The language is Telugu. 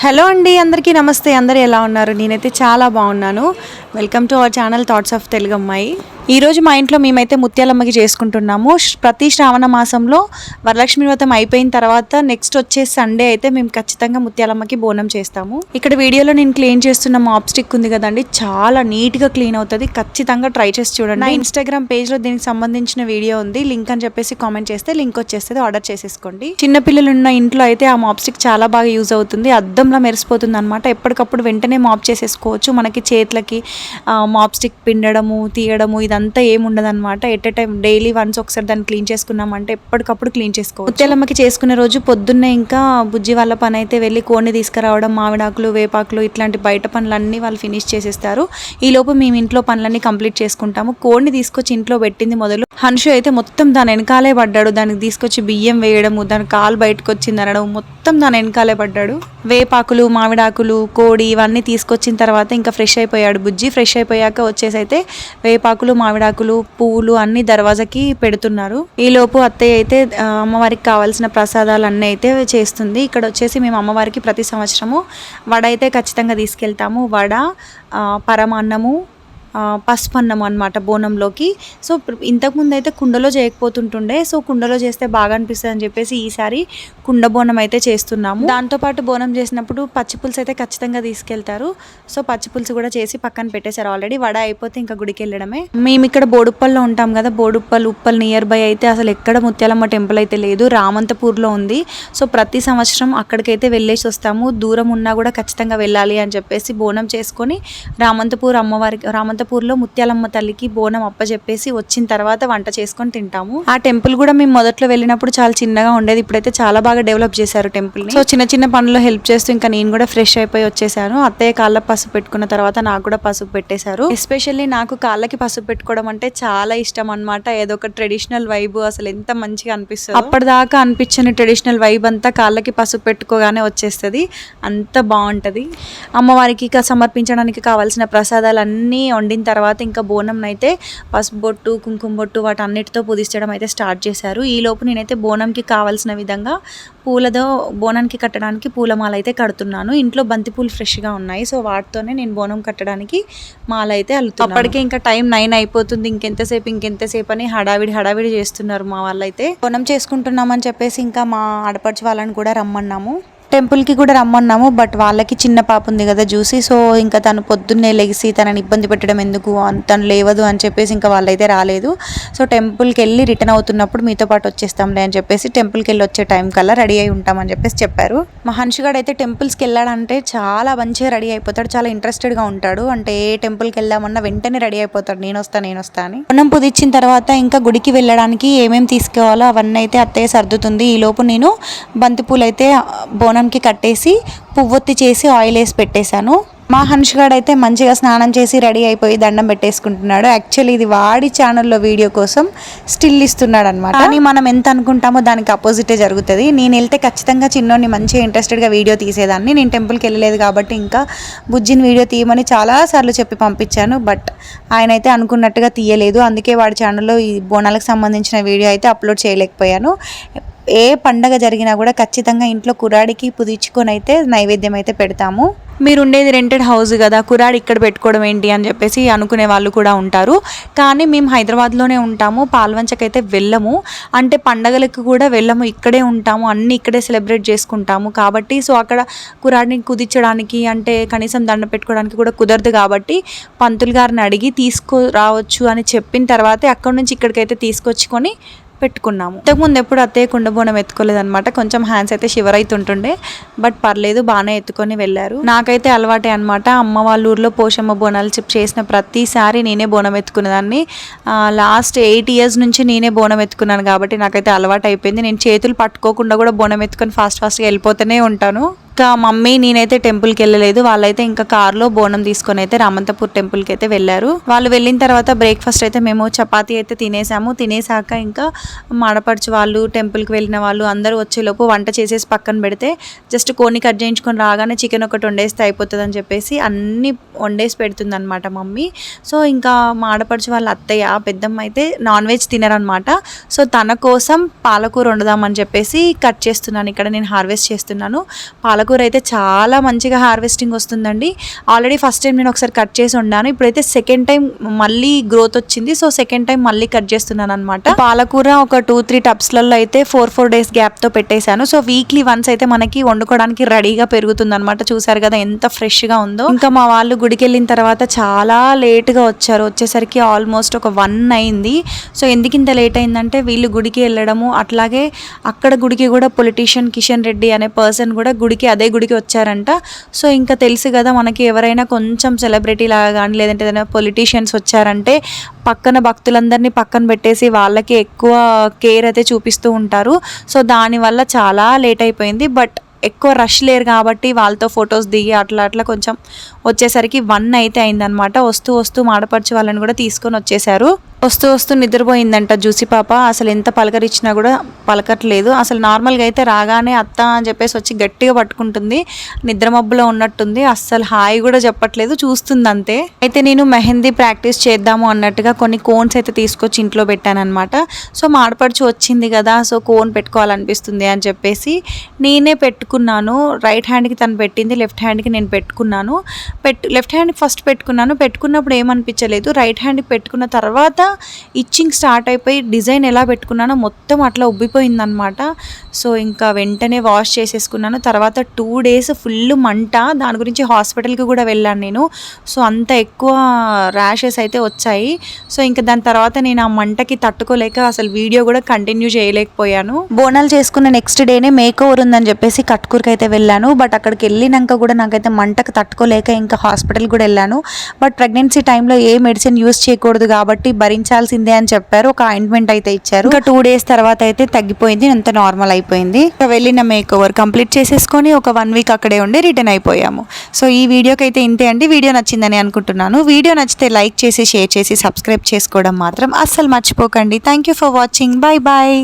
హలో అండి అందరికీ నమస్తే. అందరు ఎలా ఉన్నారు? నేనైతే చాలా బాగున్నాను. Welcome to our channel thoughts of Telugu అమ్మాయి ఈరోజు మా ఇంట్లో మేమైతే ముత్యాలమ్మకి చేసుకుంటున్నాము. ప్రతి శ్రావణ మాసంలో వరలక్ష్మి వ్రతం అయిపోయిన తర్వాత నెక్స్ట్ వచ్చే సండే అయితే మేము ఖచ్చితంగా ముత్యాలమ్మకి బోనం చేస్తాము. ఇక్కడ వీడియోలో నేను క్లీన్ చేస్తున్న మాప్ స్టిక్ ఉంది కదండి చాలా నీట్గా క్లీన్ అవుతుంది. ఖచ్చితంగా ట్రై చేసి చూడండి. నా ఇన్స్టాగ్రామ్ పేజ్లో దీనికి సంబంధించిన వీడియో ఉంది. లింక్ అని చెప్పేసి కామెంట్ చేస్తే లింక్ వచ్చేస్తుంది ఆర్డర్ చేసేసుకోండి. చిన్న పిల్లలు ఉన్న ఇంట్లో అయితే ఆ మాప్ స్టిక్ చాలా బాగా యూజ్ అవుతుంది. అద్దంలా మెరిసిపోతుంది అనమాట ఎప్పటికప్పుడు వెంటనే మాప్ చేసేసుకోవచ్చు. మనకి చేతులకి మాప్ స్టిక్ పిండడము తీయడము ఇదంతా ఏముండదు అనమాట at a time daily once ఒకసారి దాన్ని క్లీన్ చేసుకున్నామంటే ఎప్పటికప్పుడు క్లీన్ చేసుకోవచ్చు. ముత్యాలమ్మకి చేసుకునే రోజు పొద్దున్నే ఇంకా బుజ్జి వాళ్ళ పని అయితే వెళ్ళి కోడిని తీసుకురావడం మామిడాకులు వేపాకులు ఇట్లాంటి బయట పనులన్నీ వాళ్ళు ఫినిష్ చేసేస్తారు. ఈ లోపు మేము ఇంట్లో పనులన్నీ కంప్లీట్ చేసుకుంటాము. కోడిని తీసుకొచ్చి ఇంట్లో పెట్టింది మొదలు. హన్షు అయితే మొత్తం దాని వెనకాలే పడ్డాడు. దానికి తీసుకొచ్చి బియ్యం వేయడము దాని కాలు బయటకు వచ్చింది అనడం మొత్తం దాని వెనకాలే పడ్డాడు. వేపాకులు మామిడాకులు కోడి ఇవన్నీ తీసుకొచ్చిన తర్వాత ఇంకా ఫ్రెష్ అయిపోయాడు బుజ్జి. ఫ్రెష్ అయిపోయాక వచ్చేసి అయితే వేపాకులు మామిడాకులు పువ్వులు అన్ని దర్వాజాకి పెడుతున్నారు. ఈ లోపు అత్తయ్య అయితే అమ్మవారికి కావాల్సిన ప్రసాదాలు అన్నీ అయితే చేస్తుంది. ఇక్కడ వచ్చేసి మేము అమ్మవారికి ప్రతి సంవత్సరము వడ అయితే ఖచ్చితంగా తీసుకెళ్తాము. వడ పరమాన్నము పసుపు అన్నం అనమాట బోనంలోకి. సో ఇంతకుముందు అయితే కుండలో చేయకపోతుంటుండే. సో కుండలో చేస్తే బాగా అనిపిస్తుంది అని చెప్పేసి ఈసారి కుండ బోనం అయితే చేస్తున్నాము. దాంతోపాటు బోనం చేసినప్పుడు పచ్చి పులుసు అయితే ఖచ్చితంగా తీసుకెళ్తారు. సో పచ్చి పులుసు కూడా చేసి పక్కన పెట్టేశారు ఆల్రెడీ. వడ అయిపోతే ఇంకా గుడికి వెళ్ళడమే. మేము ఇక్కడ బోడుప్పల్లో ఉంటాం కదా. బోడుప్పల్ ఉప్పల్ నియర్ బై అయితే అసలు ఎక్కడ ముత్యాలమ్మ టెంపుల్ అయితే లేదు. రామంతపూర్లో ఉంది. సో ప్రతి సంవత్సరం అక్కడికైతే వెళ్ళేసి వస్తాము. దూరం ఉన్నా కూడా ఖచ్చితంగా వెళ్ళాలి అని చెప్పేసి బోనం చేసుకొని రామంతపూర్ అమ్మవారికి రామంతపూర్లో ముత్యాలమ్మ తల్లికి బోనం అప్పచెప్పేసి వచ్చిన తర్వాత వంట చేసుకొని తింటాము. ఆ టెంపుల్ కూడా మేము మొదట్లో వెళ్ళినప్పుడు చాలా చిన్నగా ఉండేది. ఇప్పుడైతే చాలా బాగా డెవలప్ చేశారు టెంపుల్ సో చిన్న చిన్న పనుల్లో హెల్ప్ చేస్తూ ఇంకా నేను కూడా ఫ్రెష్ అయిపోయి వచ్చేసాను. అత్తయ్య కాళ్ళ పసుపు పెట్టుకున్న తర్వాత నాకు కూడా పసుపు పెట్టేశారు. ఎస్పెషల్లీ నాకు కాళ్ళకి పసుపు పెట్టుకోవడం అంటే చాలా ఇష్టం అనమాట ఏదో ఒక ట్రెడిషనల్ వైబ్ అసలు ఎంత మంచిగా అనిపిస్తుంది. అప్పటిదాకా అనిపించని ట్రెడిషనల్ వైబ్ అంతా కాళ్ళకి పసుపు పెట్టుకోగానే వచ్చేస్తుంది. అంత బాగుంటది. అమ్మవారికి ఇక సమర్పించడానికి కావాల్సిన ప్రసాదాలు అన్నీ వండిన తర్వాత ఇంకా బోనం అయితే పసుపు బొట్టు కుంకుమ బొట్టు వాటి అన్నిటితో పుదించడం అయితే స్టార్ట్ చేశారు. ఈ లోపు నేనైతే బోనంకి కావాల్సిన విధంగా పూలతో బోనానికి కట్టడానికి పూలమాల అయితే కడుతున్నాను. ఇంట్లో బంతిపూలు ఫ్రెష్గా ఉన్నాయి. సో వాటితోనే నేను బోనం కట్టడానికి మాల అయితే అల్లుతున్నాను. అప్పటికే ఇంకా టైం నైన్ అయిపోతుంది. ఇంకెంతసేపు ఇంకెంతసేపు అని హడావిడి హడావిడి చేస్తున్నారు మా వాళ్ళైతే. బోనం చేసుకుంటున్నామని చెప్పేసి ఇంకా మా ఆడపడుచు వాళ్ళని కూడా రమ్మన్నాము. టెంపుల్కి కూడా రమ్మన్నాము బట్ వాళ్ళకి చిన్న పాప ఉంది కదా చూసి సో ఇంకా తను పొద్దున్నే లెగిసి తనని ఇబ్బంది పెట్టడం ఎందుకు తను లేవదు అని చెప్పేసి ఇంకా వాళ్ళైతే రాలేదు. సో టెంపుల్కి వెళ్ళి రిటర్న్ అవుతున్నప్పుడు మీతో పాటు వచ్చేస్తాంలే అని చెప్పేసి టెంపుల్కి వెళ్ళి వచ్చే టైం కల్లా రెడీ అయి ఉంటామని చెప్పేసి చెప్పారు. మా హన్షుగాడు అయితే టెంపుల్స్కి వెళ్ళాడంటే చాలా మంచిగా రెడీ అయిపోతాడు చాలా ఇంట్రెస్టెడ్గా ఉంటాడు. అంటే ఏ టెంపుల్కి వెళ్దామన్నా వెంటనే రెడీ అయిపోతాడు నేను వస్తా నేను వస్తా అని. పొన్నం పుదిచ్చిన తర్వాత ఇంకా గుడికి వెళ్ళడానికి ఏమేమి తీసుకోవాలో అవన్నీ అయితే అత్తయ్య సర్దుతుంది. ఈ లోపు నేను బంతిపూలు అయితే బోనంకి కట్టేసి పువ్వొత్తి చేసి ఆయిల్ వేసి పెట్టేశాను. మా హన్షుగాడు అయితే మంచిగా స్నానం చేసి రెడీ అయిపోయి దండం పెట్టేసుకుంటున్నాడు. యాక్చువల్లీ ఇది వాడి ఛానల్లో వీడియో కోసం స్టిల్ ఇస్తున్నాడు అనమాట కానీ మనం ఎంత అనుకుంటామో దానికి అపోజిటే జరుగుతుంది. నేను వెళ్తే ఖచ్చితంగా చిన్నోని మంచిగా ఇంట్రెస్టెడ్గా వీడియో తీసేదాన్ని. నేను టెంపుల్కి వెళ్ళలేదు కాబట్టి ఇంకా బుజ్జిని వీడియో తీయమని చాలాసార్లు చెప్పి పంపించాను. బట్ ఆయన అయితే అనుకున్నట్టుగా తీయలేదు. అందుకే వాడి ఛానల్లో ఈ బోనాలకు సంబంధించిన వీడియో అయితే అప్లోడ్ చేయలేకపోయాను. ఏ పండగ జరిగినా కూడా ఖచ్చితంగా ఇంట్లో కురాడికి పుదించుకొని అయితే నైవేద్యం అయితే పెడతాము. మీరు ఉండేది రెంటెడ్ హౌస్ కదా కురాడి ఇక్కడ పెట్టుకోవడం ఏంటి అని చెప్పేసి అనుకునే వాళ్ళు కూడా ఉంటారు. కానీ మేము హైదరాబాద్లోనే ఉంటాము పాల్వంచకైతే వెళ్ళము. అంటే పండగలకు కూడా వెళ్ళము ఇక్కడే ఉంటాము అన్నీ ఇక్కడే సెలబ్రేట్ చేసుకుంటాము కాబట్టి సో అక్కడ కురాడిని కుదించడానికి అంటే కనీసం దండ పెట్టుకోవడానికి కూడా కుదరదు కాబట్టి పంతులు గారిని అడిగి తీసుకురావచ్చు అని చెప్పిన తర్వాతే అక్కడి నుంచి ఇక్కడికైతే తీసుకొచ్చుకొని పెట్టుకున్నాము. ఇంతకుముందు ఎప్పుడు అత్తయ్య కుండబోనం బోనం ఎత్తుకోలేదనమాట కొంచెం హ్యాండ్స్ అయితే షివర్ అవుతుంటుండే బట్ పర్లేదు బాగానే ఎత్తుకొని వెళ్ళారు. నాకైతే అలవాటే అనమాట అమ్మ వాళ్ళ ఊర్లో పోషమ్మ బోనాలు చెప్పి చేసిన ప్రతిసారి నేనే బోనం ఎత్తుకునేదాన్ని. లాస్ట్ ఎయిట్ ఇయర్స్ నుంచి నేనే బోనం ఎత్తుకున్నాను కాబట్టి నాకైతే అలవాటు అయిపోయింది నేను చేతులు పట్టుకోకుండా కూడా బోనం ఎత్తుకొని ఫాస్ట్ ఫాస్ట్గా వెళ్ళిపోతూనే ఉంటాను. ఇంకా మమ్మీ నేనైతే టెంపుల్కి వెళ్ళలేదు. వాళ్ళైతే ఇంకా కార్లో బోనం తీసుకొని అయితే రామంతపూర్ టెంపుల్కి అయితే వెళ్ళారు. వాళ్ళు వెళ్ళిన తర్వాత బ్రేక్ఫాస్ట్ అయితే మేము చపాతీ అయితే తినేసాము. తినేసాక ఇంకా మాడపడుచు వాళ్ళు టెంపుల్కి వెళ్ళిన వాళ్ళు అందరూ వచ్చేలోపు వంట చేసేసి పక్కన పెడితే జస్ట్ కోని కట్ చేయించుకొని రాగానే చికెన్ ఒకటి వండేస్తే అయిపోతుంది అని చెప్పేసి అన్ని వండేసి పెడుతుంది అనమాట మమ్మీ. సో ఇంకా మాడపడుచు వాళ్ళ అత్తయ్య పెద్దమ్మ అయితే నాన్ వెజ్ తినరనమాట సో తన కోసం పాలకూర వండుదామని చెప్పేసి కట్ చేస్తున్నాను. ఇక్కడ నేను హార్వెస్ట్ చేస్తున్నాను. పాలకూర పాలకూర అయితే చాలా మంచిగా హార్వెస్టింగ్ వస్తుందండి. ఆల్రెడీ ఫస్ట్ టైం నేను ఒకసారి కట్ చేసి ఉండాను ఇప్పుడైతే సెకండ్ టైం మళ్ళీ గ్రోత్ వచ్చింది. సో సెకండ్ టైం మళ్ళీ కట్ చేస్తున్నాను అనమాట పాలకూర ఒక టూ త్రీ టబ్స్లలో అయితే ఫోర్ ఫోర్ డేస్ గ్యాప్తో పెట్టేశాను. సో వీక్లీ వన్స్ అయితే మనకి వండుకోవడానికి రెడీగా పెరుగుతుంది అనమాట చూసారు కదా ఎంత ఫ్రెష్గా ఉందో. ఇంకా మా వాళ్ళు గుడికి వెళ్ళిన తర్వాత చాలా లేట్గా వచ్చారు. వచ్చేసరికి ఆల్మోస్ట్ ఒక వన్ అయింది. సో ఎందుకు ఇంత లేట్ అయిందంటే వీళ్ళు గుడికి వెళ్ళడము అట్లాగే అక్కడ గుడికి కూడా పొలిటీషియన్ కిషన్ రెడ్డి అనే పర్సన్ కూడా గుడికి అదే గుడికి వచ్చారంట. సో ఇంకా తెలుసు కదా మనకి ఎవరైనా కొంచెం సెలబ్రిటీ లాగా కానీ లేదంటే ఏదైనా పొలిటీషియన్స్ వచ్చారంటే పక్కన భక్తులందరినీ పక్కన పెట్టేసి వాళ్ళకి ఎక్కువ కేర్ అయితే చూపిస్తూ ఉంటారు. సో దానివల్ల చాలా లేట్ అయిపోయింది. బట్ ఎక్కువ రష్ లేరు కాబట్టి వాళ్ళతో ఫొటోస్ దిగి అట్లా అట్లా కొంచెం వచ్చేసరికి వన్ అయితే అయిందనమాట వస్తూ వస్తూ మాడపరిచి వాళ్ళని కూడా తీసుకొని వచ్చేసారు. వస్తూ వస్తూ నిద్రపోయిందంట జూసి పాప. అసలు ఎంత పలకరించినా కూడా పలకట్లేదు. అసలు నార్మల్గా అయితే రాగానే అత్త అని చెప్పేసి వచ్చి గట్టిగా పట్టుకుంటుంది. నిద్ర మబ్బులో ఉన్నట్టుంది. అస్సలు హాయి కూడా చెప్పట్లేదు. చూస్తుంది అంతే అయితే నేను మెహందీ ప్రాక్టీస్ చేద్దాము అన్నట్టుగా కొన్ని కోన్స్ అయితే తీసుకొచ్చి ఇంట్లో పెట్టానన్నమాట. సో మాడపడుచు వచ్చింది కదా. సో కోన్ పెట్టుకోవాలనిపిస్తుంది అని చెప్పేసి నేనే పెట్టుకున్నాను. రైట్ హ్యాండ్కి తను పెట్టింది. లెఫ్ట్ హ్యాండ్కి నేను పెట్టుకున్నాను. పెట్టు లెఫ్ట్ హ్యాండ్కి ఫస్ట్ పెట్టుకున్నాను. పెట్టుకున్నప్పుడు ఏమనిపించలేదు. రైట్ హ్యాండ్కి పెట్టుకున్న తర్వాత ఇచ్చింగ్ స్టార్ట్ అయిపోయి డిజైన్ ఎలా పెట్టుకున్నానో మొత్తం అట్లా ఉబ్బిపోయిందనమాట సో ఇంకా వెంటనే వాష్ చేసేసుకున్నాను. తర్వాత టూ డేస్ ఫుల్ మంట. దాని గురించి హాస్పిటల్కి కూడా వెళ్ళాను నేను. సో అంత ఎక్కువ ర్యాషెస్ అయితే వచ్చాయి. సో ఇంకా దాని తర్వాత నేను ఆ మంటకి తట్టుకోలేక అసలు వీడియో కూడా కంటిన్యూ చేయలేకపోయాను. బోనాలు చేసుకున్న నెక్స్ట్ డేనే మేక్ ఓవర్ ఉందని చెప్పేసి కట్కూర్కి అయితే వెళ్ళాను. బట్ అక్కడికి వెళ్ళినాక కూడా నాకైతే మంటకు తట్టుకోలేక ఇంకా హాస్పిటల్ కూడా వెళ్ళాను. బట్ ప్రెగ్నెన్సీ టైంలో ఏ మెడిసిన్ యూస్ చేయకూడదు కాబట్టి భరించాల్సిందే అని చెప్పారు. ఒక ఆయింట్మెంట్ అయితే ఇచ్చారు. ఇంకా టూ డేస్ తర్వాత అయితే తగ్గిపోయింది. అంత నార్మల్ అయిపోయింది. ఇంకా వెళ్ళిన మేక్ ఓవర్ కంప్లీట్ చేసేసుకొని ఒక వన్ వీక్ అక్కడే ఉండి రిటర్న్ అయిపోయాము. సో ఈ వీడియోకి అయితే ఇంతే అండి. వీడియో నచ్చిందని అనుకుంటున్నాను. వీడియో నచ్చితే లైక్ చేసి షేర్ చేసి సబ్స్క్రైబ్ చేసుకోవడం మాత్రం అస్సలు మర్చిపోకండి. Thank you for watching bye bye